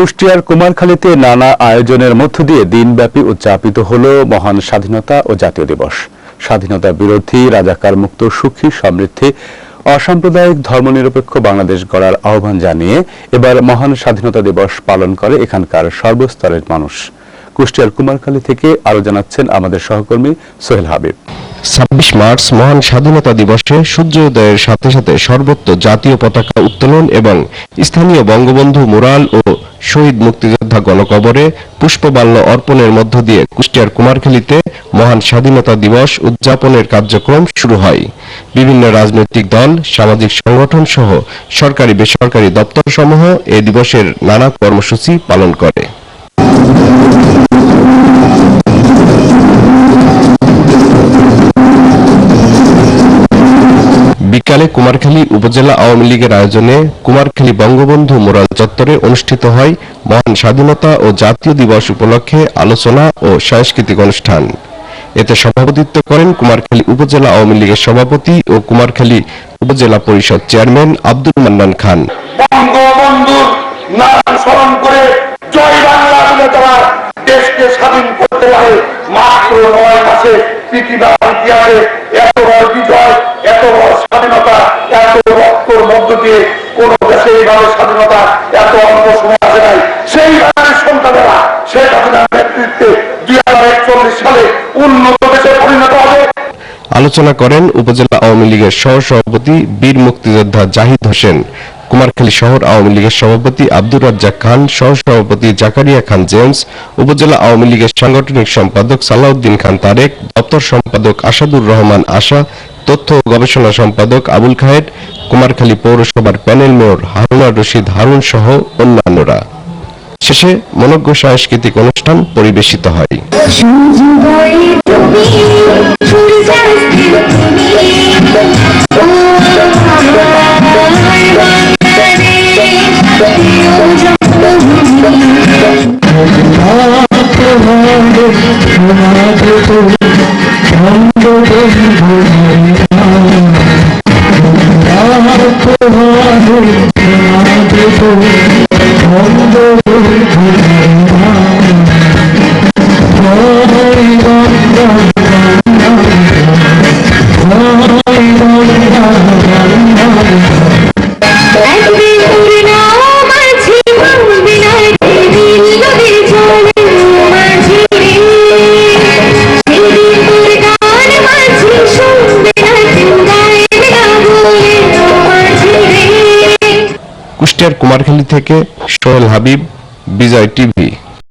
কুষ্টিয়ার কুমারখালীতে নানা আয়োজনের মধ্য দিয়ে দিনব্যাপী উদযাপিত হল মহান স্বাধীনতা ও জাতীয় দিবস। স্বাধীনতা বিরোধী, রাজাকার মুক্ত, সুখী, সমৃদ্ধি, অসাম্প্রদায়িক, ধর্মনিরপেক্ষ বাংলাদেশ গড়ার আহ্বান জানিয়ে এবার মহান স্বাধীনতা দিবস পালন করে এখানকার সর্বস্তরের মানুষ। কুষ্টিয়ার কুমারখালী থেকে আরও জানাচ্ছেন আমাদের সহকর্মী সোহেল হাবিব। ছাব্বিশ মার্চ মহান স্বাধীনতা দিবসে সূর্যোদয়ের সাথে সাথে সর্বত্র জাতীয় পতাকা উত্তোলন এবং স্থানীয় বঙ্গবন্ধু মোরাল ও শহীদ মুক্তিযোদ্ধা গণকবরে পুষ্পবাল্য অর্পণের মধ্য দিয়ে কুষ্টিয়ার কুমারখালীতে মহান স্বাধীনতা দিবস উদযাপনের কার্যক্রম শুরু হয়। বিভিন্ন রাজনৈতিক দল, সামাজিক সংগঠন সহ সরকারি বেসরকারি দপ্তর সমূহ এ দিবসের নানা কর্মসূচি পালন করে। বিকালে কুমারখালী উপজেলা আওয়ামী লীগের আয়োজনে কুমারখালী বঙ্গবন্ধু মোরাল চত্বরে অনুষ্ঠিত হয় মহান স্বাধীনতা ও জাতীয় দিবস উপলক্ষে আলোচনা ও সাংস্কৃতিক অনুষ্ঠান। এতে সভাপতিত্ব করেন কুমারখালী উপজেলা আওয়ামী লীগের সভাপতি ও কুমারখালী উপজেলা পরিষদ চেয়ারম্যান আব্দুল মান্নান খান। স্বাধীন করতে পারে। মাত্র নয় মাসে এত বড় বিজয় এত বড় স্বাধীনতা, এত রক্তর মধ্য দিয়ে কোন দেশে এইভাবে স্বাধীনতা, এত অল্প সময় আসে নাই। সেই বাঙালির সন্তানেরা শেখ হাসিনার নেতৃত্বে দুই হাজার একচল্লিশ সালে উন্নত দেশে পরিণত হবে। আলোচনা করেন উপজেলা আওয়ামী লীগের সহ সভাপতি বীর মুক্তিযোদ্ধা জাহিদ হোসেন। কুমারখালী শহর আওয়ামী লীগের সভাপতি আব্দুর রাজ্জাক খান সহ সভাপতি জাকারিয়া খান জেমস, উপজেলা আওয়ামী লীগের সাংগঠনিক সম্পাদক সালাউদ্দিন খান তারেক, দপ্তর সম্পাদক আসাদুর রহমান আশা, তথ্য ও গবেষণা সম্পাদক আবুল খায়ের, কুমারখালী পৌরসভার প্যানেল মেয়র হারুনা রশিদ হারুন সহ অন্যান্যরা। শেষে মনজ্ঞ সাংস্কৃতিক অনুষ্ঠান পরিবেশিত হয়। একদিন কুষ্টিয়ার কুমারখালী থেকে সোহেল হাবিব বিজয় টিভি।